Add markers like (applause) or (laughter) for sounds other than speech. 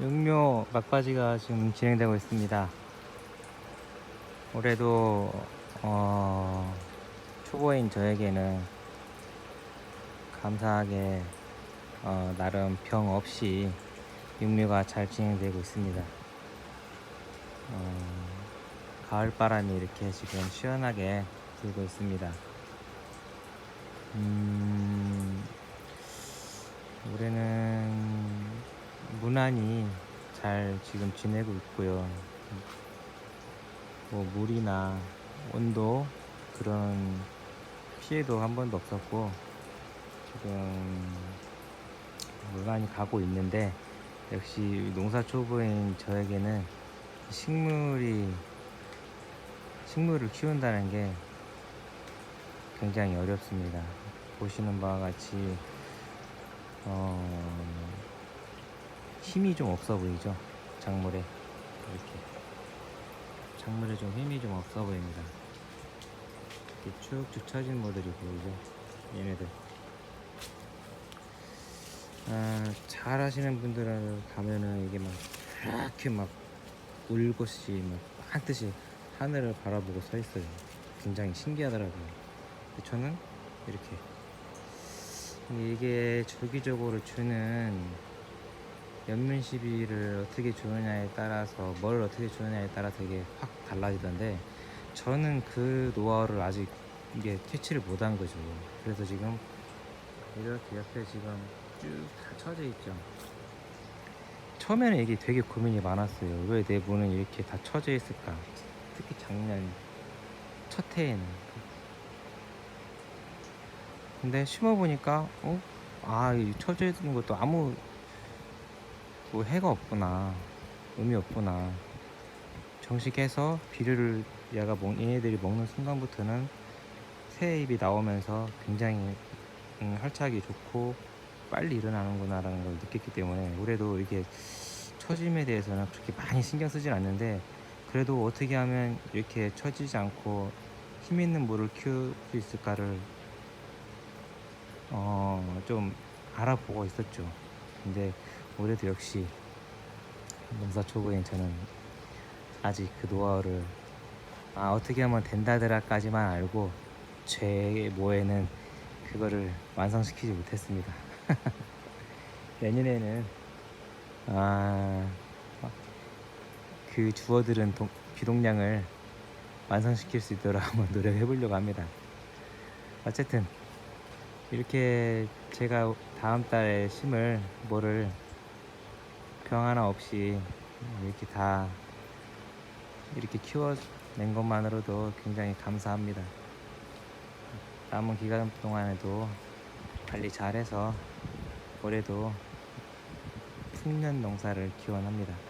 육묘 막바지가 지금 진행되고 있습니다. 올해도 어, 초보인 저에게는 감사하게 어, 나름 병 없이 육묘가 잘 진행되고 있습니다. 어, 가을 바람이 이렇게 지금 시원하게 불고 있습니다. 음, 올해는 무난히 잘 지금 지내고 있고요. 뭐 물이나 온도 그런 피해도 한 번도 없었고 지금 무난히 가고 있는데 역시 농사 초보인 저에게는 식물이 식물을 키운다는 게 굉장히 어렵습니다. 보시는 바와 같이 어, 힘이 좀 없어 보이죠? 작물에 이렇게 작물에 좀 힘이 좀 없어 보입니다. 이렇게 쭉쭉 처진 모들이 보이죠? 얘네들. 아, 잘 하시는 분들은 가면은 이게 막 이렇게 막 울것이 막 반드시 하늘을 바라보고 서 있어요. 굉장히 신기하더라고요. 저는 이렇게 이게 주기적으로 주는 연면 시비를 어떻게 주느냐에 따라서 뭘 어떻게 주느냐에 따라 되게 확 달라지던데 저는 그 노하우를 아직 이게 캐치를 못한 거죠. 그래서 지금 이렇게 옆에 지금 쭉 다 쳐져 있죠. 처음에는 이게 되게 고민이 많았어요. 왜 내 문은 이렇게 다 쳐져 있을까? 특히 작년 첫 해에는. 근데 심어보니까, 어? 아, 이 쳐져 있는 것도 아무 뭐 해가 없구나. 의미 없구나. 정식해서 비료를 얘가 먹, 얘네들이 먹는 순간부터는 새 잎이 나오면서 굉장히 음, 활착이 좋고 빨리 일어나는구나 라는 걸 느꼈기 때문에 올해도 이렇게 처짐에 대해서는 그렇게 많이 신경 쓰진 않는데 그래도 어떻게 하면 이렇게 처지지 않고 힘 있는 물을 키울 수 있을까를 어, 좀 알아보고 있었죠. 근데 올해도 역시 농사 초보인 저는 아직 그 노하우를 아, 어떻게 하면 된다더라까지만 알고 제 모에는 그거를 완성시키지 못했습니다. (laughs) 내년에는 아, 그 주어들은 동- 비동량을 완성시킬 수 있도록 (laughs) 한번 노력해 보려고 합니다. 어쨌든 이렇게 제가 다음 달에 심을 뭐를 병 하나 없이 이렇게 다 이렇게 키워낸 것만으로도 굉장히 감사합니다. 남은 기간 동안에도 관리 잘해서 올해도 풍년 농사를 기원합니다.